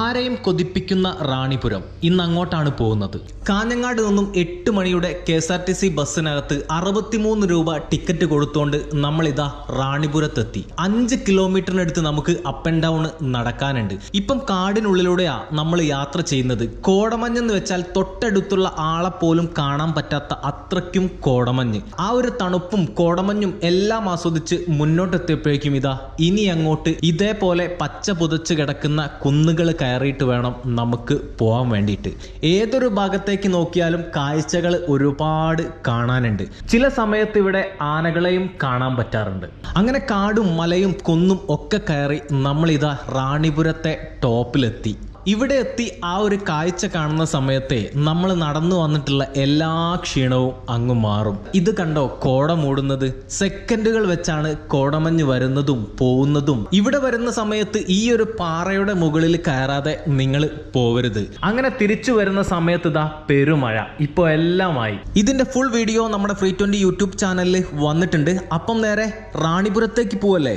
ആരെയും കൊതിപ്പിക്കുന്ന റാണിപുരം ഇന്ന് അങ്ങോട്ടാണ് പോകുന്നത്. കാഞ്ഞങ്ങാട് നിന്നും എട്ട് മണിയുടെ K S R T C ബസ്സിനകത്ത് അറുപത്തിമൂന്ന് രൂപ ടിക്കറ്റ് കൊടുത്തുകൊണ്ട് നമ്മളിതാ റാണിപുരത്തെത്തി. അഞ്ച് കിലോമീറ്ററിനടുത്ത് നമുക്ക് അപ്പ് ആൻഡ് ഡൗൺ നടക്കാനുണ്ട്. ഇപ്പം കാടിനുള്ളിലൂടെയാ നമ്മൾ യാത്ര ചെയ്യുന്നത്. കോടമഞ്ഞ് എന്ന് വെച്ചാൽ തൊട്ടടുത്തുള്ള ആളെ പോലും കാണാൻ പറ്റാത്ത അത്രയ്ക്കും കോടമഞ്ഞ്. ആ ഒരു തണുപ്പും കോടമഞ്ഞും എല്ലാം ആസ്വദിച്ച് മുന്നോട്ടെത്തിയപ്പോഴേക്കും ഇതാ ഇനി അങ്ങോട്ട് ഇതേപോലെ പച്ച പുതച്ച് കിടക്കുന്ന കുന്നുകൾ കയറിയിട്ട് വേണം നമുക്ക് പോകാൻ വേണ്ടിയിട്ട്. ഏതൊരു ഭാഗത്തേക്ക് നോക്കിയാലും കാഴ്ചകൾ ഒരുപാട് കാണാനുണ്ട്. ചില സമയത്ത് ഇവിടെ ആനകളെയും കാണാൻ പറ്റാറുണ്ട്. അങ്ങനെ കാടും മലയും കുന്നും ഒക്കെ കയറി നമ്മളിതാ റാണിപുരത്തെ ടോപ്പിലെത്തി. ഇവിടെ എത്തി ആ ഒരു കാഴ്ച കാണുന്ന സമയത്തെ നമ്മൾ നടന്നു വന്നിട്ടുള്ള എല്ലാ ക്ഷീണവും അങ്ങ് മാറും. ഇത് കണ്ടോ കോട മൂടുന്നത്? സെക്കൻഡുകൾ വെച്ചാണ് കോടമഞ്ഞ് വരുന്നതും പോകുന്നതും ഇവിടെ വരുന്ന സമയത്ത് ഈ ഒരു പാറയുടെ മുകളിൽ കയറാതെ നിങ്ങൾ പോവരുത്. അങ്ങനെ തിരിച്ചു വരുന്ന സമയത്ത് ഇതാ പെരുമഴ. ഇപ്പോൾ എല്ലാമായി. ഇതിന്റെ ഫുൾ വീഡിയോ നമ്മുടെ ഫ്രീ ട്വന്റി യൂട്യൂബ് ചാനലിൽ വന്നിട്ടുണ്ട്. അപ്പം നേരെ റാണിപുരത്തേക്ക് പോവല്ലേ?